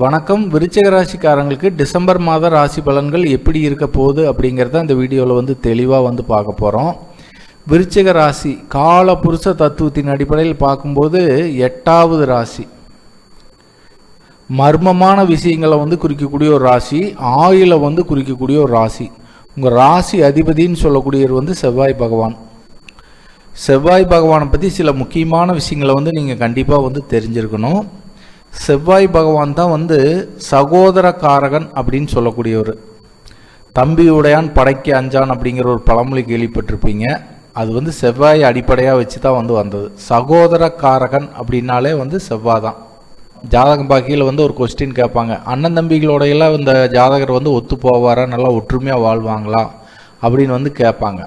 வணக்கம். விருச்சிக ராசிக்காரங்களுக்கு டிசம்பர் மாத ராசி பலன்கள் எப்படி இருக்க போகுது அப்படிங்கிறத இந்த வீடியோவில் வந்து தெளிவாக வந்து பார்க்க போகிறோம் விருச்சிக ராசி கால புருஷ தத்துவத்தின் அடிப்படையில் பார்க்கும்போது எட்டாவது ராசி. மர்மமான விஷயங்களை வந்து குறிக்கக்கூடிய ஒரு ராசி ஆயிலை வந்து குறிக்கக்கூடிய ஒரு ராசி. உங்கள் ராசி அதிபதின்னு சொல்லக்கூடியவர் வந்து செவ்வாய் பகவான். செவ்வாய் பகவானை பற்றி சில முக்கியமான விஷயங்களை வந்து நீங்கள் கண்டிப்பாக வந்து தெரிஞ்சிருக்கணும். செவ்வாய் பகவான் தான் வந்து சகோதரக்காரகன் அப்படின்னு சொல்லக்கூடியவர். தம்பி உடையான் படைக்கு அஞ்சான் அப்படிங்கிற ஒரு பழமொழி கேள்விப்பட்டிருப்பீங்க. அது வந்து செவ்வாய் அடிப்படையாக வச்சு தான் வந்து வந்தது. சகோதரக்காரகன் அப்படின்னாலே வந்து செவ்வாய் தான். ஜாதகம் பாக்கியில் வந்து ஒரு கொஸ்டின் கேட்பாங்க. அண்ணன் தம்பிகளோடையெல்லாம் இந்த ஜாதகர் வந்து ஒத்து போவாரா? நல்லா ஒற்றுமையாக வாழ்வாங்களா? அப்படின்னு வந்து கேட்பாங்க.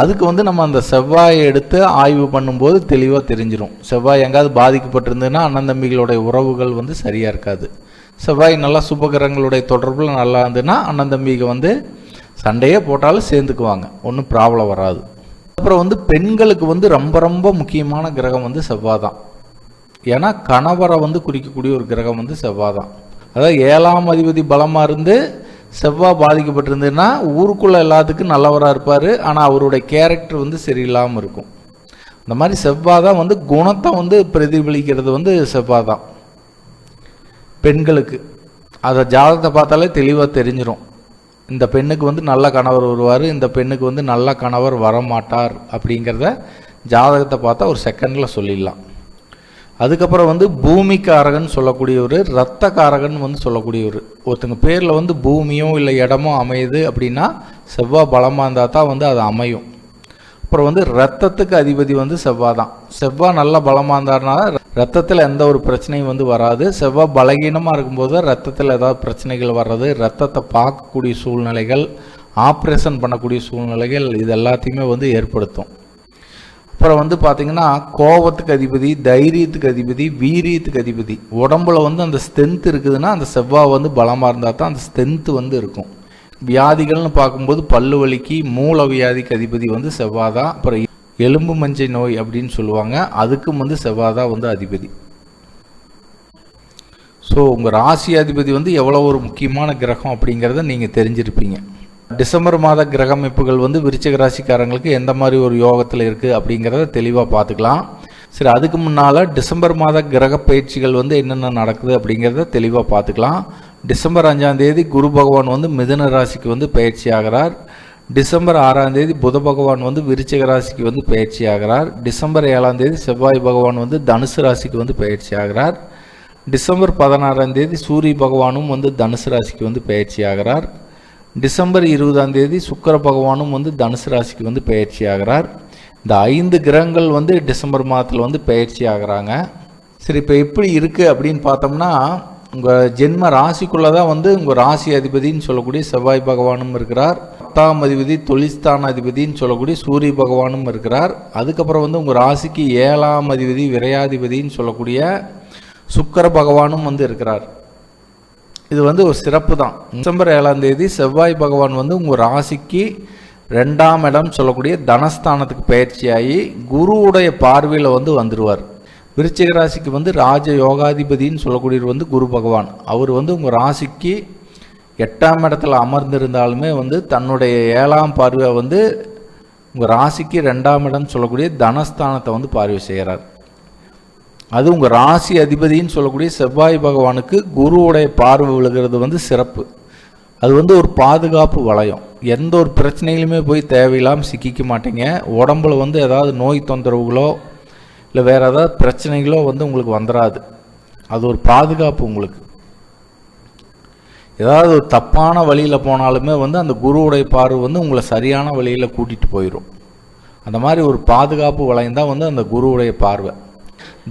அதுக்கு வந்து நம்ம அந்த செவ்வாயை எடுத்து ஆய்வு பண்ணும்போது தெளிவாக தெரிஞ்சிடும் செவ்வாய் எங்காவது பாதிக்கப்பட்டிருந்ததுன்னா அண்ணன் தம்பிகளுடைய உறவுகள் வந்து சரியாக இருக்காது. செவ்வாய் நல்லா சுபகிரகங்களுடைய தொடர்பில் நல்லா இருந்ததுன்னா அண்ணன் தம்பிக்கு வந்து சண்டையே போட்டாலும் சேர்ந்துக்குவாங்க. ஒன்றும் ப்ராப்ளம் வராது. அப்புறம் வந்து பெண்களுக்கு வந்து ரொம்ப ரொம்ப முக்கியமான கிரகம் வந்து செவ்வாய் தான். ஏன்னா கணவரை வந்து குறிக்கக்கூடிய ஒரு கிரகம் வந்து செவ்வாய் தான். அதாவது ஏழாம் அதிபதி பலமாக இருந்து செவ்வாய் பாதிக்கப்பட்டிருந்ததுன்னா ஊருக்குள்ளே எல்லாத்துக்கும் நல்லவராக இருப்பார். ஆனால் அவருடைய கேரக்டர் வந்து சரியில்லாமல் இருக்கும். இந்த மாதிரி செவ்வாய் தான் வந்து குணத்தை வந்து பிரதிபலிக்கிறது வந்து செவ்வாய் தான். பெண்களுக்கு. அதை ஜாதகத்தை பார்த்தாலே தெளிவாக தெரிஞ்சிடும் இந்த பெண்ணுக்கு வந்து நல்ல கணவர் வருவார். இந்த பெண்ணுக்கு வந்து நல்ல கணவர் வரமாட்டார் அப்படிங்கிறத ஜாதகத்தை பார்த்தா ஒரு செகண்டில் சொல்லிடலாம். அதுக்கப்புறம் வந்து பூமிக்காரகன் சொல்லக்கூடியவர் ரத்தக்காரகன் வந்து சொல்லக்கூடியவர். ஒருத்தங்க பேரில் வந்து பூமியோ இல்லை இடமோ அமையுது அப்படின்னா செவ்வாய் பலமாக இருந்தால் தான் வந்து அது அமையும். அப்புறம் வந்து ரத்தத்துக்கு அதிபதி வந்து செவ்வாய் தான். செவ்வாய் நல்லா பலமாக இருந்தாருனா ரத்தத்தில் எந்த ஒரு பிரச்சனையும் வந்து வராது. செவ்வாய் பலகீனமாக இருக்கும்போது ரத்தத்தில் ஏதாவது பிரச்சனைகள் வர்றது ரத்தத்தை பார்க்கக்கூடிய சூழ்நிலைகள் ஆப்ரேஷன் பண்ணக்கூடிய சூழ்நிலைகள் இது எல்லாத்தையுமே வந்து ஏற்படுத்தும். அப்புறம் வந்து பார்த்தீங்கன்னா கோபத்துக்கு அதிபதி தைரியத்துக்கு அதிபதி வீரியத்துக்கு அதிபதி. உடம்புல வந்து அந்த ஸ்ட்ரென்த் இருக்குதுன்னா அந்த செவ்வாய் வந்து பலமாக இருந்தால் தான் அந்த ஸ்ட்ரென்த்து வந்து இருக்கும். வியாதிகள்னு பார்க்கும்போது பல்லு வலிக்கு மூல வியாதிக்கு அதிபதி வந்து செவ்வாய் தான். அப்புறம் எலும்பு மஞ்சை நோய் அப்படின்னு சொல்லுவாங்க. அதுக்கும் வந்து செவ்வாய் தான் வந்து அதிபதி. ஸோ உங்கள் ராசி அதிபதி வந்து எவ்வளோ ஒரு முக்கியமான கிரகம் அப்படிங்கிறத நீங்கள் தெரிஞ்சிருப்பீங்க. டிசம்பர் மாத கிரக அமைப்புகள் வந்து விருச்சிக ராசிக்காரங்களுக்கு எந்த மாதிரி ஒரு யோகத்தில் இருக்குது அப்படிங்கிறத தெளிவாக பார்த்துக்கலாம். சரி அதுக்கு முன்னால் டிசம்பர் மாத கிரக பயிற்சிகள் வந்து என்னென்ன நடக்குது அப்படிங்கிறத தெளிவாக பார்த்துக்கலாம். டிசம்பர் அஞ்சாம் தேதி குரு பகவான் வந்து மிதுன ராசிக்கு வந்து பயிற்சி ஆகிறார். டிசம்பர் ஆறாம் தேதி புத பகவான் வந்து விருச்சிக ராசிக்கு வந்து பயிற்சி ஆகிறார். டிசம்பர் ஏழாம் தேதி செவ்வாய் பகவான் வந்து தனுசு ராசிக்கு வந்து பயிற்சி ஆகிறார். டிசம்பர் பதினாறாம் தேதி சூரிய பகவானும் வந்து தனுசு ராசிக்கு வந்து பயிற்சி ஆகிறார். டிசம்பர் இருபதாம் தேதி சுக்கர பகவானும் வந்து தனுசு ராசிக்கு வந்து பயிற்சி ஆகிறார். இந்த ஐந்து கிரகங்கள் வந்து டிசம்பர் மாதத்தில் வந்து பயிற்சி ஆகிறாங்க. சரி இப்போ எப்படி இருக்குது அப்படின்னு பார்த்தோம்னா உங்கள் ஜென்ம ராசிக்குள்ளே தான் வந்து உங்கள் ராசி அதிபதின்னு சொல்லக்கூடிய செவ்வாய் பகவானும் இருக்கிறார். பத்தாம் அதிபதி தொழில்ஸ்தான அதிபதின்னு சொல்லக்கூடிய சூரிய பகவானும் இருக்கிறார். அதுக்கப்புறம் வந்து உங்கள் ராசிக்கு ஏழாம் அதிபதி விரையாதிபதின்னு சொல்லக்கூடிய சுக்கர பகவானும் வந்து இருக்கிறார். இது வந்து ஒரு சிறப்பு தான் டிசம்பர் ஏழாம் தேதி செவ்வாய் பகவான் வந்து உங்கள் ராசிக்கு ரெண்டாம் இடம் சொல்லக்கூடிய தனஸ்தானத்துக்கு பயிற்சியாகி குருவுடைய பார்வையில் வந்து வந்துடுவார் விருச்சிக ராசிக்கு வந்து ராஜ யோகாதிபதின்னு சொல்லக்கூடியவர் வந்து குரு பகவான். அவர் வந்து உங்கள் ராசிக்கு எட்டாம் இடத்துல அமர்ந்திருந்தாலுமே வந்து தன்னுடைய ஏழாம் பார்வை வந்து உங்கள் ராசிக்கு ரெண்டாம் இடம் சொல்லக்கூடிய தனஸ்தானத்தை வந்து பார்வை செய்கிறார். அது உங்கள் ராசி அதிபதின்னு சொல்லக்கூடிய செவ்வாய் பகவானுக்கு குருவுடைய பார்வை விழுகிறது வந்து சிறப்பு. அது வந்து ஒரு பாதுகாப்பு வளையம். எந்த ஒரு பிரச்சனையிலுமே போய் தேவையில்லாமல் சிக்கிக்க மாட்டீங்க. உடம்புல வந்து ஏதாவது நோய் தொந்தரவுகளோ இல்லை வேறு ஏதாவது பிரச்சனைகளோ வந்து உங்களுக்கு வந்துடாது அது ஒரு பாதுகாப்பு உங்களுக்கு. ஏதாவது ஒரு தப்பான வழியில் போனாலுமே வந்து அந்த குருவுடைய பார்வை வந்து உங்களை சரியான வழியில் கூட்டிகிட்டு போயிடும் அந்த மாதிரி ஒரு பாதுகாப்பு வளையம் தான் வந்து அந்த குருவுடைய பார்வை.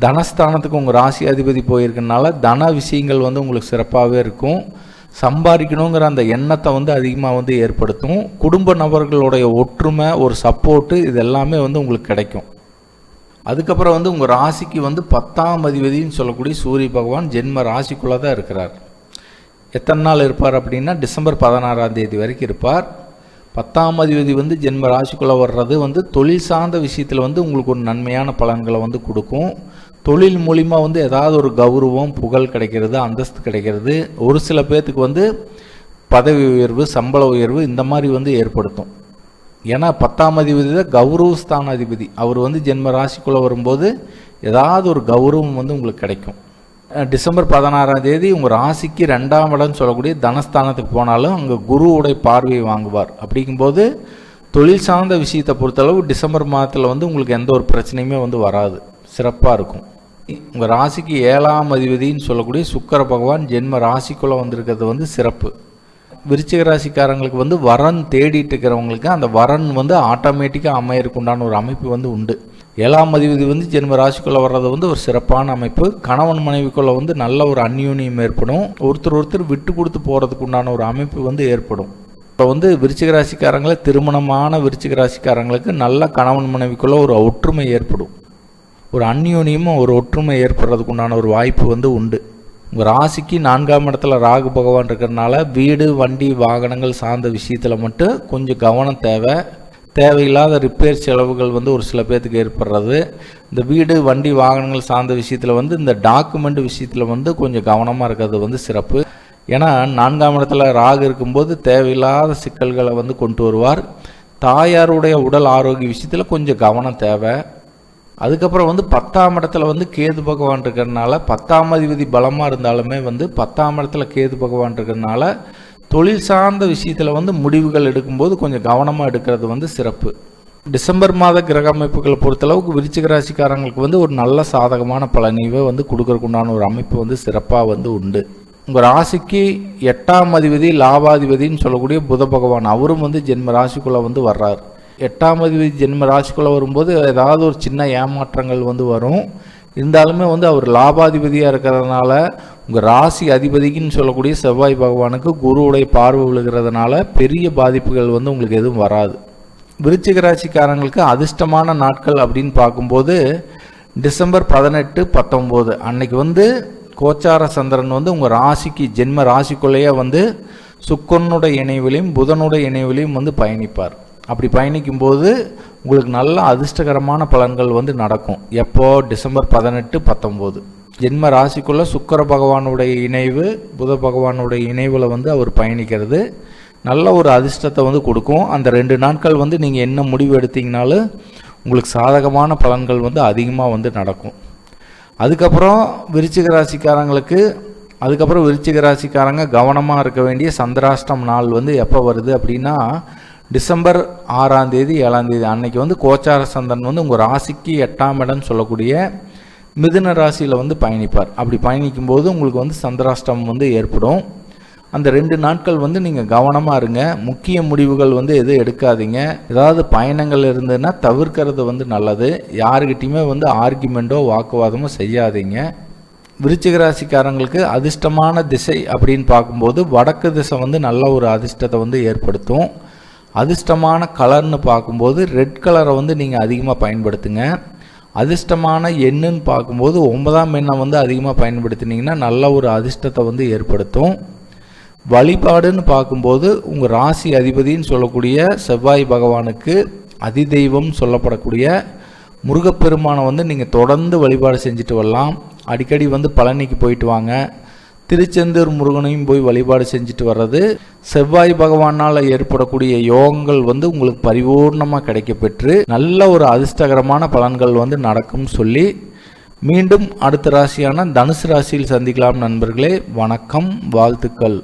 தனஸ்தானத்துக்கு உங்கள் ராசி அதிபதி போயிருக்கனால தன விஷயங்கள் வந்து உங்களுக்கு சிறப்பாகவே இருக்கும். சம்பாதிக்கணுங்கிற அந்த எண்ணத்தை வந்து அதிகமாக வந்து ஏற்படுத்தும். குடும்ப நபர்களுடைய ஒற்றுமை ஒரு சப்போர்ட்டு இது எல்லாமே வந்து உங்களுக்கு கிடைக்கும். அதுக்கப்புறம் வந்து உங்கள் ராசிக்கு வந்து பத்தாம் அதிபதினு சொல்லக்கூடிய சூரிய பகவான் ஜென்ம ராசிக்குள்ளே தான் இருக்கிறார். எத்தனை நாள் இருப்பார் அப்படின்னா டிசம்பர் பதினாறாம் தேதி வரைக்கும் இருப்பார். பத்தாம் அதிபதி வந்து ஜென்ம ராசிக்குள்ளே வர்றது வந்து தொழில் சார்ந்த விஷயத்தில் வந்து உங்களுக்கு ஒரு நன்மையான பலன்களை வந்து கொடுக்கும். தொழில் மூலிமா வந்து ஏதாவது ஒரு கௌரவம் புகழ் கிடைக்கிறது அந்தஸ்து கிடைக்கிறது. ஒரு சில பேர்த்துக்கு வந்து பதவி உயர்வு சம்பள உயர்வு இந்த மாதிரி வந்து ஏற்படுத்தும். ஏன்னா பத்தாம் அதிபதி தான் கௌரவஸ்தான அதிபதி அவர் வந்து ஜென்ம ராசிக்குள்ளே வரும்போது ஏதாவது ஒரு கௌரவம் வந்து உங்களுக்கு கிடைக்கும். டிசம்பர் பதினாறாம் தேதி உங்கள் ராசிக்கு ரெண்டாம் இடம்னு சொல்லக்கூடிய தனஸ்தானத்துக்கு போனாலும் அங்கே குருவுடைய பார்வையை வாங்குவார். அப்படிங்கும்போது தொழில் சார்ந்த விஷயத்தை பொறுத்தளவு டிசம்பர் மாதத்தில் வந்து உங்களுக்கு எந்த ஒரு பிரச்சனையுமே வந்து வராது. சிறப்பாக இருக்கும். உங்கள் ராசிக்கு ஏழாம் அதிபதின்னு சொல்லக்கூடிய சுக்கர பகவான் ஜென்ம ராசிக்குள்ளே வந்திருக்கிறது வந்து சிறப்பு. விருச்சிக ராசிக்காரங்களுக்கு வந்து வரன் தேடிட்டு இருக்கிறவங்களுக்கு அந்த வரன் வந்து ஆட்டோமேட்டிக்காக அமையறக்குண்டான ஒரு அமைப்பு வந்து உண்டு. ஏழாம் அதிபதி வந்து ஜென்ம ராசிக்குள்ளே வர்றது வந்து ஒரு சிறப்பான அமைப்பு. கணவன் மனைவிக்குள்ளே வந்து நல்ல ஒரு அந்யூன்யம் ஏற்படும். ஒருத்தர் ஒருத்தர் விட்டு கொடுத்து போகிறதுக்கு உண்டான ஒரு அமைப்பு வந்து ஏற்படும். இப்போ வந்து விருச்சிக ராசிக்காரங்களை திருமணமான விருச்சிக ராசிக்காரங்களுக்கு நல்ல கணவன் மனைவிக்குள்ளே ஒரு ஒற்றுமை ஏற்படும். ஒரு அந்யோன்யமும் ஒரு ஒற்றுமை ஏற்படுறதுக்கு உண்டான ஒரு வாய்ப்பு வந்து உண்டு. உங்கள் ராசிக்கு நான்காம் இடத்துல ராகு பகவான் இருக்கிறதுனால வீடு வண்டி வாகனங்கள் சார்ந்த விஷயத்தில் மட்டும் கொஞ்சம் கவனம் தேவை. தேவையில்லாத ரிப்பேர் செலவுகள் வந்து ஒரு சில பேர்த்துக்கு ஏற்படுறது. இந்த வீடு வண்டி வாகனங்கள் சார்ந்த விஷயத்தில் வந்து இந்த டாக்குமெண்ட் விஷயத்தில் வந்து கொஞ்சம் கவனமாக இருக்கிறது வந்து சிறப்பு. ஏன்னா நான்காம் இடத்துல ராகு இருக்கும்போது தேவையில்லாத சிக்கல்களை வந்து கொண்டு வருவார். தாயாருடைய உடல் ஆரோக்கிய விஷயத்தில் கொஞ்சம் கவனம் தேவை. அதுக்கப்புறம் வந்து பத்தாம் இடத்துல வந்து கேது பகவான் இருக்கிறதுனால பத்தாம் அதிபதி பலமாக இருந்தாலுமே வந்து பத்தாம் இடத்துல கேது பகவான் இருக்கிறதுனால தொழில் சார்ந்த விஷயத்தில் வந்து முடிவுகள் எடுக்கும்போது கொஞ்சம் கவனமாக எடுக்கிறது வந்து சிறப்பு. டிசம்பர் மாத கிரக அமைப்புகளை பொறுத்தளவுக்கு விருச்சிக ராசிக்காரங்களுக்கு வந்து ஒரு நல்ல சாதகமான பலனைவே வந்து கொடுக்கறக்குண்டான ஒரு அமைப்பு வந்து சிறப்பாக வந்து உண்டு. உங்கள் ராசிக்கு எட்டாம் அதிபதி லாபாதிபதின்னு சொல்லக்கூடிய புத பகவான் அவரும் வந்து ஜென்ம ராசிக்குள்ளே வந்து வர்றார். எட்டாம் அதிபதி ஜென்ம ராசிக்குள்ளே வரும்போது ஏதாவது ஒரு சின்ன ஏமாற்றங்கள் வந்து வரும். இருந்தாலுமே வந்து அவர் லாபாதிபதியாக இருக்கிறதுனால உங்கள் ராசி அதிபதிக்குன்னு சொல்லக்கூடிய செவ்வாய் பகவானுக்கு குருவுடைய பார்வை விழுகிறதுனால பெரிய பாதிப்புகள் வந்து உங்களுக்கு எதுவும் வராது. விருச்சிக ராசிக்காரங்களுக்கு அதிர்ஷ்டமான நாட்கள் அப்படின்னு பார்க்கும்போது டிசம்பர் பதினெட்டு பத்தொம்போது அன்னைக்கு வந்து கோச்சார சந்திரன் வந்து உங்கள் ராசிக்கு ஜென்ம ராசிக்குள்ளேயே வந்து சுக்கனுடைய இணைவிலையும் புதனுடைய இணைவிலையும் வந்து பயணிப்பார். அப்படி பயணிக்கும்போது உங்களுக்கு நல்ல அதிர்ஷ்டகரமான பலன்கள் வந்து நடக்கும். எப்போ? டிசம்பர் பதினெட்டு பத்தொம்போது. ஜென்ம ராசிக்குள்ள சுக்கர பகவானுடைய இணைவு புத பகவானுடைய இணைவில் வந்து அவர் பயணிக்கிறது. நல்ல ஒரு அதிர்ஷ்டத்தை வந்து கொடுக்கும். அந்த ரெண்டு நாட்கள் வந்து நீங்கள் என்ன முடிவு எடுத்தீங்கனாலும் உங்களுக்கு சாதகமான பலன்கள் வந்து அதிகமாக வந்து நடக்கும். அதுக்கப்புறம் விருச்சிக ராசிக்காரங்களுக்கு அதுக்கப்புறம் விருச்சிக ராசிக்காரங்க கவனமாக இருக்க வேண்டிய சந்திராஷ்டம் நாள் வந்து எப்போ வருது அப்படின்னா டிசம்பர் ஆறாம் தேதி ஏழாம் தேதி அன்னைக்கு வந்து கோச்சார சந்திரன் வந்து உங்கள் ராசிக்கு எட்டாம் இடம்னு சொல்லக்கூடிய மிதுன ராசியில் வந்து பயணிப்பார். அப்படி பயணிக்கும்போது உங்களுக்கு வந்து சந்திராஷ்டம் வந்து ஏற்படும். அந்த ரெண்டு நாட்கள் வந்து நீங்கள் கவனமாக இருங்க. முக்கிய முடிவுகள் வந்து எதுவும் எடுக்காதீங்க. ஏதாவது பயணங்கள் இருந்ததுன்னா தவிர்க்கிறது வந்து நல்லது. யாருக்கிட்டையுமே வந்து ஆர்கியூமெண்ட்டோ வாக்குவாதமோ செய்யாதீங்க. விருச்சிக ராசிக்காரங்களுக்கு அதிர்ஷ்டமான திசை அப்படின்னு பார்க்கும்போது வடக்கு திசை வந்து நல்ல ஒரு அதிர்ஷ்டத்தை வந்து ஏற்படுத்தும். அதிர்ஷ்டமான கலர்னு பார்க்கும்போது ரெட் கலரை வந்து நீங்கள் அதிகமாக பயன்படுத்துங்க. அதிர்ஷ்டமான எண்ணுன்னு பார்க்கும்போது ஒன்பதாம் எண்ணை வந்து அதிகமாக பயன்படுத்தினீங்கன்னா நல்ல ஒரு அதிர்ஷ்டத்தை வந்து ஏற்படுத்தும். வழிபாடுன்னு பார்க்கும்போது உங்கள் ராசி அதிபதின்னு சொல்லக்கூடிய செவ்வாய் பகவானுக்கு அதிதெய்வம் சொல்லப்படக்கூடிய முருகப்பெருமானை வந்து நீங்கள் தொடர்ந்து வழிபாடு செஞ்சுட்டு வரலாம். அடிக்கடி வந்து பழனிக்கு போயிட்டு வாங்க. திருச்செந்தூர் முருகனையும் போய் வழிபாடு செஞ்சுட்டு வர்றது. செவ்வாய் பகவானால் ஏற்படக்கூடிய யோகங்கள் வந்து உங்களுக்கு பரிபூர்ணமாக கிடைக்கப்பெற்று நல்ல ஒரு அதிர்ஷ்டகரமான பலன்கள் வந்து நடக்கும் சொல்லி மீண்டும் அடுத்த ராசியான தனுசு ராசியில் சந்திக்கலாம் நண்பர்களே. வணக்கம் வாழ்த்துக்கள்.